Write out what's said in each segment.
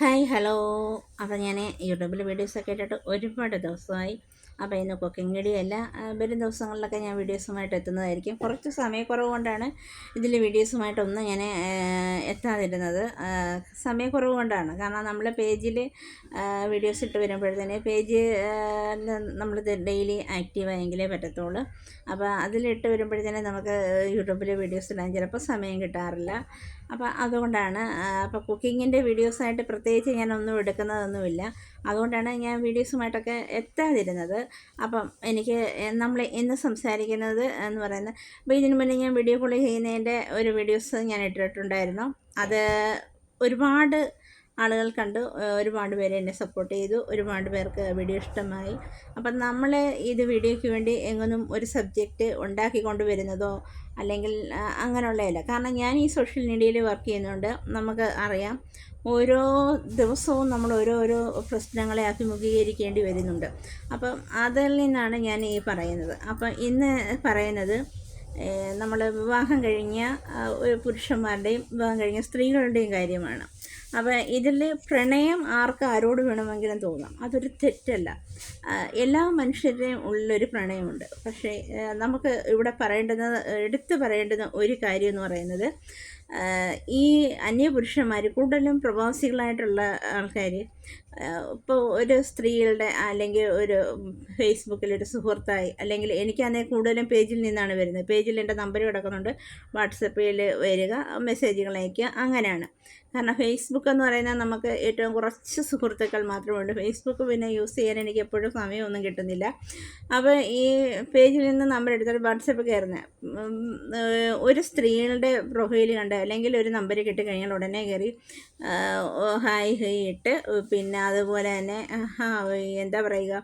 Hi hello. അപ്പോൾ ഞാൻ യൂട്യൂബിൽ വീഡിയോസൊക്കെ ഇട്ടിട്ട് ഒരുപാട് ദിവസമായി. അപ്പോൾ ഇന്ന് കുക്കിംഗ് വീഡിയോ അല്ല. വരും ദിവസങ്ങളിലൊക്കെ ഞാൻ വീഡിയോസുമായിട്ട് എത്തുന്നതായിരിക്കും. കുറച്ച് സമയക്കുറവ് കൊണ്ടാണ് ഇതിൽ വീഡിയോസുമായിട്ടൊന്നും ഞാൻ എത്താതിരുന്നത്. സമയക്കുറവ് കൊണ്ടാണ് കാരണം നമ്മൾ പേജിൽ വീഡിയോസ് ഇട്ട് വരുമ്പോഴത്തേന് പേജ് നമ്മൾ ഡെയിലി ആക്റ്റീവ് ആയെങ്കിലേ പറ്റത്തുള്ളൂ. അപ്പോൾ അതിലിട്ട് വരുമ്പോഴത്തേന് നമുക്ക് യൂട്യൂബിൽ വീഡിയോസ് ഇടാൻ ചിലപ്പോൾ സമയം കിട്ടാറില്ല. അപ്പോൾ അതുകൊണ്ടാണ് അപ്പോൾ കുക്കിങ്ങിന്റെ വീഡിയോസായിട്ട് പ്രത്യേകിച്ച് ഞാനൊന്നും എടുക്കുന്നതൊന്നുമില്ല. അതുകൊണ്ടാണ് ഞാൻ വീഡിയോസുമായിട്ടൊക്കെ എത്താതിരുന്നത്. അപ്പം എനിക്ക് നമ്മൾ ഇന്ന് സംസാരിക്കുന്നത് എന്ന് പറയുന്നത് അപ്പോൾ ഇതിനു മുന്നേ ഞാൻ വീഡിയോ കോൾ ചെയ്യുന്നതിന്റെ ഒരു വീഡിയോസ് ഞാൻ ഇട്ടിട്ടുണ്ടായിരുന്നു. അത് ഒരുപാട് ആളുകൾ കണ്ട് ഒരുപാട് പേര് എന്നെ സപ്പോർട്ട് ചെയ്തു. ഒരുപാട് പേർക്ക് വീഡിയോ ഇഷ്ടമായി. അപ്പം നമ്മൾ ഇത് വീഡിയോയ്ക്ക് വേണ്ടി എങ്ങനും ഒരു സബ്ജക്റ്റ് ഉണ്ടാക്കിക്കൊണ്ട് വരുന്നതോ അല്ലെങ്കിൽ അങ്ങനെയുള്ളതല്ല. കാരണം ഞാൻ ഈ സോഷ്യൽ മീഡിയയിൽ വർക്ക് ചെയ്യുന്നുണ്ട് നമുക്ക് അറിയാം ഓരോ ദിവസവും നമ്മൾ ഓരോരോ പ്രശ്നങ്ങളെ അഭിമുഖീകരിക്കേണ്ടി വരുന്നുണ്ട്. അപ്പം അതിൽ നിന്നാണ് ഞാൻ ഈ പറയുന്നത്. അപ്പം ഇന്ന് പറയുന്നത് നമ്മൾ വിവാഹം കഴിഞ്ഞ പുരുഷന്മാരുടെയും വിവാഹം കഴിഞ്ഞ സ്ത്രീകളുടെയും കാര്യമാണ്. അപ്പോൾ ഇതിൽ പ്രണയം ആർക്ക് ആരോട് വേണമെങ്കിലും തോന്നാം. അതൊരു തെറ്റല്ല. എല്ലാ മനുഷ്യരുടെയും ഉള്ളിലൊരു പ്രണയമുണ്ട്. പക്ഷേ നമുക്ക് ഇവിടെ പറയേണ്ടുന്നത് എടുത്തു പറയേണ്ടുന്ന ഒരു കാര്യം എന്ന് പറയുന്നത് ഈ അന്യപുരുഷന്മാർ കൂടുതലും പ്രവാസികളായിട്ടുള്ള ആൾക്കാർ ഇപ്പോൾ ഒരു സ്ത്രീകളുടെ അല്ലെങ്കിൽ ഒരു ഫേസ്ബുക്കിൽ ഒരു സുഹൃത്തായി അല്ലെങ്കിൽ എനിക്കാണെ കൂടുതലും പേജിൽ നിന്നാണ് വരുന്നത്. പേജിൽ എന്റെ നമ്പർ കിടക്കുന്നുണ്ട്. വാട്സപ്പിൽ വരിക മെസ്സേജുകൾ അയക്കുക അങ്ങനെയാണ്. കാരണം ഫേസ്ബുക്ക് എന്ന് പറയുന്നത് നമുക്ക് ഏറ്റവും കുറച്ച് സുഹൃത്തുക്കൾ മാത്രമേ ഉള്ളൂ ഫേസ്ബുക്ക് പിന്നെ യൂസ് ചെയ്യാൻ എനിക്ക് എപ്പോഴും സമയമൊന്നും കിട്ടുന്നില്ല. അപ്പോൾ ഈ പേജിൽ നിന്ന് നമ്പർ എടുത്തിട്ട് വാട്സപ്പ് കയറുന്നത്. ഒരു സ്ത്രീകളുടെ പ്രൊഫൈൽ കണ്ട് അല്ലെങ്കിൽ ഒരു നമ്പർ കിട്ടിക്കഴിഞ്ഞാൽ ഉടനെ കയറി ഹായ് ഹൈ ഇട്ട് പിന്നെ അതുപോലെ തന്നെ എന്താ പറയുക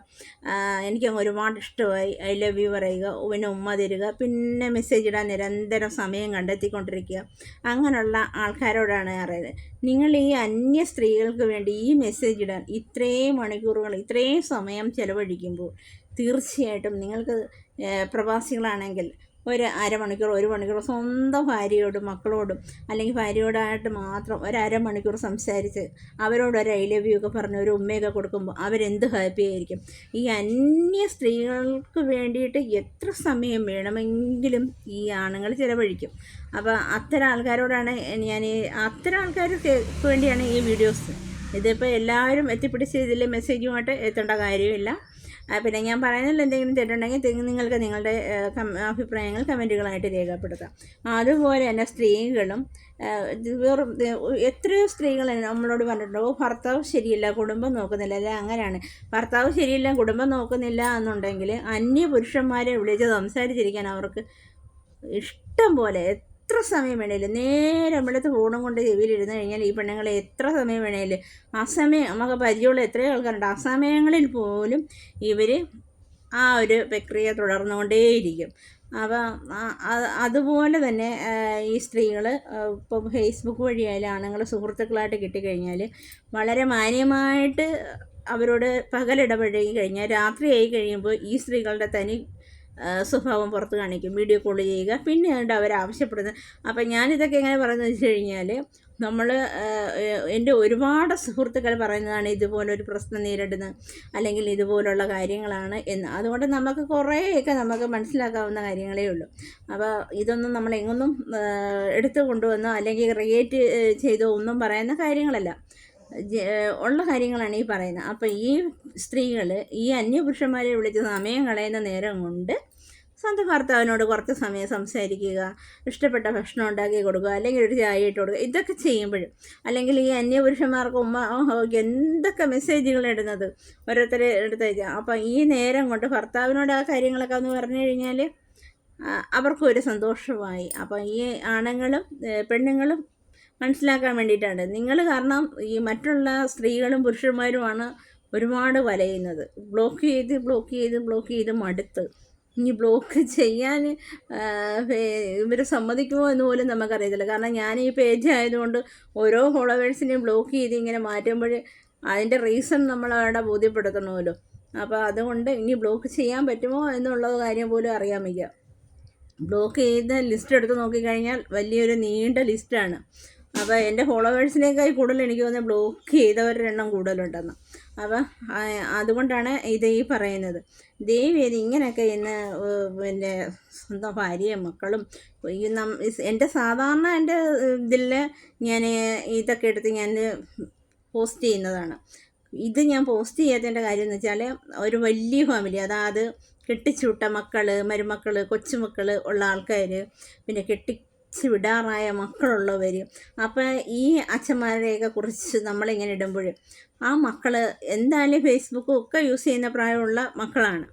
എനിക്ക് ഒരുപാട് ഇഷ്ടമായി. ഐ ലവ് യു പറയുക പിന്നെ ഉമ്മ തരിക പിന്നെ മെസ്സേജ് ഇടാൻ നിരന്തരം സമയം കണ്ടെത്തിക്കൊണ്ടിരിക്കുക. അങ്ങനെയുള്ള ആൾക്കാരോടാണ് അറിയത് നിങ്ങൾ ഈ അന്യ സ്ത്രീകൾക്ക് വേണ്ടി ഈ മെസ്സേജ് ഇടാൻ ഇത്രയും മണിക്കൂറുകൾ ഇത്രയും സമയം ചിലവഴിക്കുമ്പോൾ തീർച്ചയായിട്ടും നിങ്ങൾക്ക് പ്രവാസികളാണെങ്കിൽ ഒരു അരമണിക്കൂർ ഒരു മണിക്കൂർ സ്വന്തം ഭാര്യയോടും മക്കളോടും അല്ലെങ്കിൽ ഭാര്യയോടായിട്ട് മാത്രം ഒരു അരമണിക്കൂർ സംസാരിച്ച് അവരോട് ഒരു ഐ ലവ് യു ഒക്കെ പറഞ്ഞ് ഒരു ഉമ്മയൊക്കെ കൊടുക്കുമ്പോൾ അവരെന്ത് ഹാപ്പി ആയിരിക്കും? ഈ അന്യ സ്ത്രീകൾക്ക് വേണ്ടിയിട്ട് എത്ര സമയം വേണമെങ്കിലും ഈ ആണുങ്ങൾ ചിലവഴിക്കും. അപ്പോൾ അത്തരം ആൾക്കാരോടാണ് ഞാൻ ഈ അത്തരം ആൾക്കാർക്ക് വേണ്ടിയാണ് ഈ വീഡിയോസ് ഇതിപ്പോൾ എല്ലാവരും എത്തിപ്പിടിച്ച് ഇതിൽ മെസ്സേജുമായിട്ട് എത്തേണ്ട കാര്യമില്ല. പിന്നെ ഞാൻ പറയുന്നതിൽ എന്തെങ്കിലും തെറ്റുണ്ടെങ്കിൽ നിങ്ങൾക്ക് നിങ്ങളുടെ അഭിപ്രായങ്ങൾ കമന്റുകളായിട്ട് രേഖപ്പെടുത്താം. അതുപോലെ തന്നെ സ്ത്രീകളും വെറും എത്രയോ സ്ത്രീകൾ നമ്മളോട് പറഞ്ഞിട്ടുണ്ട് ഭർത്താവ് ശരിയില്ല കുടുംബം നോക്കുന്നില്ല. അല്ലെ അങ്ങനെയാണ്. ഭർത്താവ് ശരിയില്ല കുടുംബം നോക്കുന്നില്ല എന്നുണ്ടെങ്കിൽ അന്യ പുരുഷന്മാരെ വിളിച്ച് സംസാരിച്ചിരിക്കാൻ അവർക്ക് ഇഷ്ടം പോലെ സമയം വേണേലും. നേരെ നമ്മളടുത്ത് ഫോണും കൊണ്ട് ചെവിയിലിരുന്ന് കഴിഞ്ഞാൽ ഈ പെണ്ണുങ്ങളെ എത്ര സമയം വേണേലും? ആ സമയം നമുക്ക് പരിചയമുള്ള എത്രയോ ആൾക്കാരുണ്ട്. ആ സമയങ്ങളിൽ പോലും ഇവർ ആ ഒരു പ്രക്രിയ തുടർന്നുകൊണ്ടേയിരിക്കും. അപ്പം അതുപോലെ തന്നെ ഈ സ്ത്രീകൾ ഇപ്പം ഫേസ്ബുക്ക് വഴിയായാലും ആണുങ്ങൾ സുഹൃത്തുക്കളായിട്ട് കിട്ടിക്കഴിഞ്ഞാൽ വളരെ മാന്യമായിട്ട് അവരോട് പകലിടപഴകി കഴിഞ്ഞാൽ രാത്രിയായി കഴിയുമ്പോൾ ഈ സ്ത്രീകളുടെ തനി സ്വഭാവം പുറത്ത് കാണിക്കും. വീഡിയോ കോൾ ചെയ്യുക. പിന്നെ ഉണ്ട് അവർ ആവശ്യപ്പെടുന്നത് അപ്പം ഞാനിതൊക്കെ എങ്ങനെ പറയുന്നത് വെച്ച് കഴിഞ്ഞാൽ നമ്മൾ എന്റെ ഒരുപാട് സുഹൃത്തുക്കൾ പറയുന്നതാണ് ഇതുപോലൊരു പ്രശ്നം നേരിടുന്നത് അല്ലെങ്കിൽ ഇതുപോലുള്ള കാര്യങ്ങളാണ് എന്ന്. അതുകൊണ്ട് നമുക്ക് കുറേയൊക്കെ നമുക്ക് മനസ്സിലാക്കാവുന്ന കാര്യങ്ങളേ ഉള്ളൂ. അപ്പോൾ ഇതൊന്നും നമ്മൾ എങ്ങൊന്നും എടുത്തു കൊണ്ടുവന്നോ അല്ലെങ്കിൽ ക്രിയേറ്റ് ചെയ്തോ ഒന്നും പറയുന്ന കാര്യങ്ങളല്ല. ഉള്ള കാര്യങ്ങളാണ് ഈ പറയുന്നത്. അപ്പോൾ ഈ സ്ത്രീകൾ ഈ അന്യപുരുഷന്മാരെ വിളിച്ച് സമയം കളയുന്ന നേരം കൊണ്ട് സ്വന്തം ഭർത്താവിനോട് കുറച്ച് സമയം സംസാരിക്കുക ഇഷ്ടപ്പെട്ട ഭക്ഷണം ഉണ്ടാക്കി കൊടുക്കുക അല്ലെങ്കിൽ ഒരു ചായ ഇട്ട് കൊടുക്കുക ഇതൊക്കെ ചെയ്യുമ്പോഴും അല്ലെങ്കിൽ ഈ അന്യപുരുഷന്മാർക്ക് ഉമ്മ എന്തൊക്കെ മെസ്സേജുകൾ ഇടുന്നത് ഓരോരുത്തരെ എടുത്ത് അപ്പോൾ അപ്പം ഈ നേരം കൊണ്ട് ഭർത്താവിനോട് ആ കാര്യങ്ങളൊക്കെ ഒന്ന് പറഞ്ഞു കഴിഞ്ഞാൽ അവർക്കും ഒരു സന്തോഷമായി. അപ്പം ഈ ആണുങ്ങളും പെണ്ണുങ്ങളും മനസ്സിലാക്കാൻ വേണ്ടിയിട്ടാണ്. നിങ്ങൾ കാരണം ഈ മറ്റുള്ള സ്ത്രീകളും പുരുഷന്മാരുമാണ് ഒരുപാട് വലയുന്നത്. ബ്ലോക്ക് ചെയ്ത് ബ്ലോക്ക് ചെയ്ത് ബ്ലോക്ക് ചെയ്ത് മടുത്ത്. ഇനി ബ്ലോക്ക് ചെയ്യാൻ ഇവർ സമ്മതിക്കുമോ എന്ന് പോലും നമുക്കറിയത്തില്ല. കാരണം ഞാൻ ഈ പേജ് ആയതുകൊണ്ട് ഓരോ ഫോളോവേഴ്സിനെയും ബ്ലോക്ക് ചെയ്ത് ഇങ്ങനെ മാറ്റുമ്പോൾ അതിന്റെ റീസൺ നമ്മൾ അവിടെ ബോധ്യപ്പെടുത്തണമല്ലോ. അപ്പോൾ അതുകൊണ്ട് ഇനി ബ്ലോക്ക് ചെയ്യാൻ പറ്റുമോ എന്നുള്ള കാര്യം പോലും അറിയാൻ വയ്യ. ബ്ലോക്ക് ചെയ്ത ലിസ്റ്റ് എടുത്ത് നോക്കിക്കഴിഞ്ഞാൽ വലിയൊരു നീണ്ട ലിസ്റ്റാണ്. അപ്പോൾ എന്റെ ഫോളോവേഴ്സിനേക്കാൾ കൂടുതൽ എനിക്ക് തോന്നുന്നത് ബ്ലോക്ക് ചെയ്തവരുടെ എണ്ണം കൂടുതലുണ്ടെന്ന് അപ്പോൾ അതുകൊണ്ടാണ് ഇത് ഈ പറയുന്നത്. ദൈവം ഇങ്ങനെയൊക്കെ ഇന്ന് എന്റെ സ്വന്തം ഭാര്യയും മക്കളും എന്റെ സാധാരണ എന്റെ ഇതിൽ ഞാൻ ഇതൊക്കെ എടുത്ത് ഞാൻ പോസ്റ്റ് ചെയ്യുന്നതാണ്. ഇത് ഞാൻ പോസ്റ്റ് ചെയ്യാത്തതിന്റെ കാര്യം എന്ന് വെച്ചാൽ ഒരു വലിയ ഫാമിലി അതായത് കെട്ടിച്ചുവിട്ട മക്കൾ മരുമക്കൾ കൊച്ചുമക്കൾ ഉള്ള ആൾക്കാർ പിന്നെ കെട്ടിച്ച് വിടാറായ മക്കളുള്ളവർ അപ്പോൾ ഈ അച്ഛന്മാരെയൊക്കെ കുറിച്ച് നമ്മളിങ്ങനെ ഇടുമ്പോൾ ആ മക്കൾ എന്തായാലും ഫേസ്ബുക്കും ഒക്കെ യൂസ് ചെയ്യുന്ന പ്രായമുള്ള മക്കളാണ്.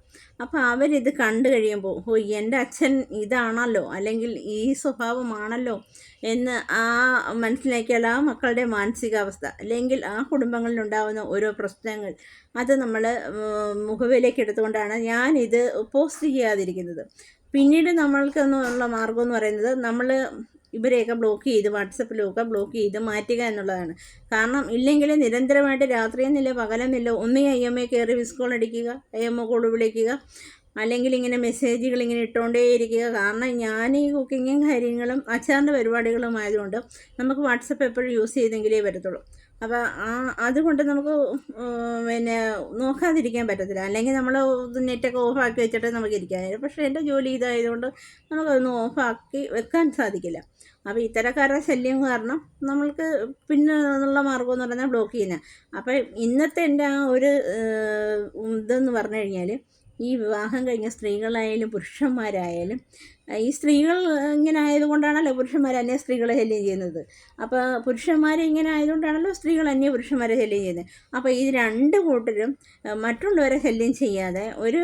അപ്പോൾ അവരിത് കണ്ടു കഴിയുമ്പോൾ ഓ എന്റെ അച്ഛൻ ഇതാണല്ലോ അല്ലെങ്കിൽ ഈ സ്വഭാവമാണല്ലോ എന്ന് ആ മനസ്സിലാക്കിയാൽ ആ മക്കളുടെ മാനസികാവസ്ഥ അല്ലെങ്കിൽ ആ കുടുംബങ്ങളിലുണ്ടാകുന്ന ഓരോ പ്രശ്നങ്ങൾ അത് നമ്മൾ മുഖവിലേക്ക് എടുത്തുകൊണ്ടാണ് ഞാനിത് പോസ്റ്റ് ചെയ്യാതിരിക്കുന്നത്. പിന്നീട് നമ്മൾക്കെന്നുള്ള മാർഗം എന്ന് പറയുന്നത് നമ്മൾ ഇവരെയൊക്കെ ബ്ലോക്ക് ചെയ്ത് വാട്സപ്പിലൊക്കെ ബ്ലോക്ക് ചെയ്ത് മാറ്റുക എന്നുള്ളതാണ്. കാരണം ഇല്ലെങ്കിൽ നിരന്തരമായിട്ട് രാത്രിയെന്നില്ല പകലെന്നില്ല ഒന്നേ ഐ എം എ കയറി മിസ് കോൾ അടിക്കുക ഐ എം ഒ കോൾ വിളിക്കുക അല്ലെങ്കിൽ ഇങ്ങനെ മെസ്സേജുകൾ ഇങ്ങനെ ഇട്ടുകൊണ്ടേയിരിക്കുക കാരണം ഞാൻ ഈ കുക്കിങ്ങും കാര്യങ്ങളും അച്ചാറിന്റെ പരിപാടികളും ആയതുകൊണ്ട് നമുക്ക് വാട്സപ്പ് എപ്പോഴും യൂസ് ചെയ്തെങ്കിലേ പറ്റത്തുള്ളൂ. അപ്പോൾ ആ അതുകൊണ്ട് നമുക്ക് പിന്നെ നോക്കാതിരിക്കാൻ പറ്റത്തില്ല. അല്ലെങ്കിൽ നമ്മൾ നെറ്റൊക്കെ ഓഫാക്കി വെച്ചിട്ട് നമുക്ക് ഇരിക്കാൻ പക്ഷേ എന്റെ ജോലി ഇതായതുകൊണ്ട് നമുക്കതൊന്നും ഓഫാക്കി വെക്കാൻ സാധിക്കില്ല. അപ്പോൾ ഇത്തരക്കാരുടെ ശല്യം കാരണം നമ്മൾക്ക് പിന്നെ ഉള്ള മാർഗം എന്ന് പറഞ്ഞാൽ ബ്ലോക്ക് ചെയ്യുന്നത്. അപ്പം ഇന്നത്തെ എന്റെ ആ ഒരു ഇതെന്ന് പറഞ്ഞു കഴിഞ്ഞാൽ ഈ വിവാഹം കഴിഞ്ഞ സ്ത്രീകളായാലും പുരുഷന്മാരായാലും ഈ സ്ത്രീകൾ ഇങ്ങനെ ആയതുകൊണ്ടാണല്ലോ പുരുഷന്മാർ അന്യ സ്ത്രീകളെ ശല്യം ചെയ്യുന്നത്. അപ്പോൾ പുരുഷന്മാർ ഇങ്ങനെ ആയതുകൊണ്ടാണല്ലോ സ്ത്രീകൾ അന്യ പുരുഷന്മാരെ ശല്യം ചെയ്യുന്നത്. അപ്പോൾ ഈ രണ്ട് കൂട്ടരും മറ്റുള്ളവരെ ശല്യം ചെയ്യാതെ ഒരു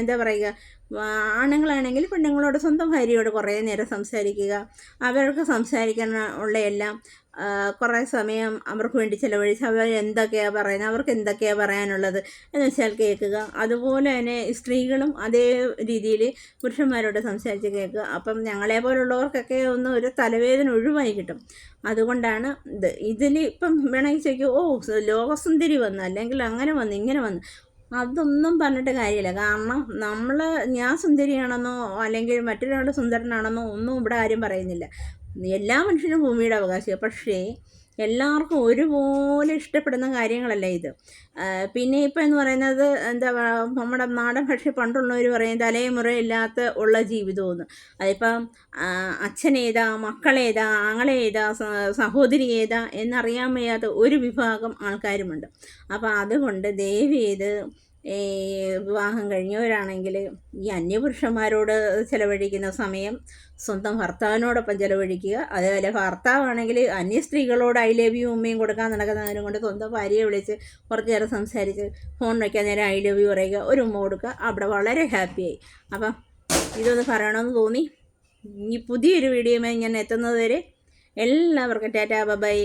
എന്താ പറയുക ആണുങ്ങളാണെങ്കിൽ പെണ്ണുങ്ങളോട് സ്വന്തം ഭാര്യയോട് കുറേ നേരം സംസാരിക്കുക. അവർക്ക് സംസാരിക്കാൻ ഉള്ള എല്ലാം കുറേ സമയം അവർക്ക് വേണ്ടി ചിലവഴിച്ച് അവർ എന്തൊക്കെയാണ് പറയുന്നത് അവർക്ക് എന്തൊക്കെയാണ് പറയാനുള്ളത് എന്ന് വെച്ചാൽ കേൾക്കുക. അതുപോലെ തന്നെ സ്ത്രീകളും അതേ രീതിയിൽ പുരുഷന്മാരോട് സംസാരിച്ച് കേൾക്കുക. അപ്പം ഞങ്ങളെ പോലുള്ളവർക്കൊക്കെ ഒന്ന് ഒരു തലവേദന ഒഴിവായി കിട്ടും. അതുകൊണ്ടാണ് ഇത്. ഇതിൽ ഇപ്പം വേണമെങ്കിൽ ചോദിക്കും ഓ ലോകസുന്ദരി വന്നു അല്ലെങ്കിൽ അങ്ങനെ വന്നു ഇങ്ങനെ വന്നു. അതൊന്നും പറഞ്ഞിട്ട് കാര്യമില്ല. കാരണം നമ്മൾ ഞാൻ സുന്ദരിയാണെന്നോ അല്ലെങ്കിൽ മറ്റൊരാൾ സുന്ദരനാണെന്നോ ഒന്നും ഇവിടെ ആരും പറയുന്നില്ല. എല്ലാ മനുഷ്യനും ഭൂമിയുടെ അവകാശിയാണ് പക്ഷേ എല്ലാവർക്കും ഒരുപോലെ ഇഷ്ടപ്പെടുന്ന കാര്യങ്ങളല്ല ഇത്. പിന്നെ ഇപ്പം എന്ന് പറയുന്നത് എന്താ നമ്മുടെ നാടൻ ഭാഷ പണ്ടുള്ളവർ പറയും ഇല്ലാത്ത ഉള്ള ജീവിതമെന്ന് അതിപ്പം അച്ഛനേതാ മക്കളേതാ ആങ്ങളേതാ സഹോദരി ഏതാ എന്നറിയാൻ വയ്യാത്ത ഒരു വിഭാഗം ആൾക്കാരുമുണ്ട്. അപ്പോൾ അതുകൊണ്ട് ദയവ് ചെയ്ത് ഈ വിവാഹം കഴിഞ്ഞവരാണെങ്കിൽ ഈ അന്യപുരുഷന്മാരോട് ചിലവഴിക്കുന്ന സമയം സ്വന്തം ഭർത്താവിനോടൊപ്പം ചിലവഴിക്കുക. അതേപോലെ ഭർത്താവാണെങ്കിൽ അന്യ സ്ത്രീകളോട് ഐ ലവ് യു ഉമ്മയും കൊടുക്കാൻ നടക്കുന്നതിനും കൊണ്ട് സ്വന്തം ഭാര്യയെ വിളിച്ച് കുറച്ച് നേരം സംസാരിച്ച് ഫോൺ വയ്ക്കാൻ നേരം ഐ ലവ് യു പറയുക. ഒരു ഉമ്മ കൊടുക്കുക. അവിടെ വളരെ ഹാപ്പിയായി അപ്പം ഇതൊന്ന് പറയണമെന്ന് തോന്നി. ഇനി പുതിയൊരു വീഡിയോമായി ഞാൻ എത്തുന്നത് വരെ എല്ലാവർക്കും ടാറ്റാ ബൈ.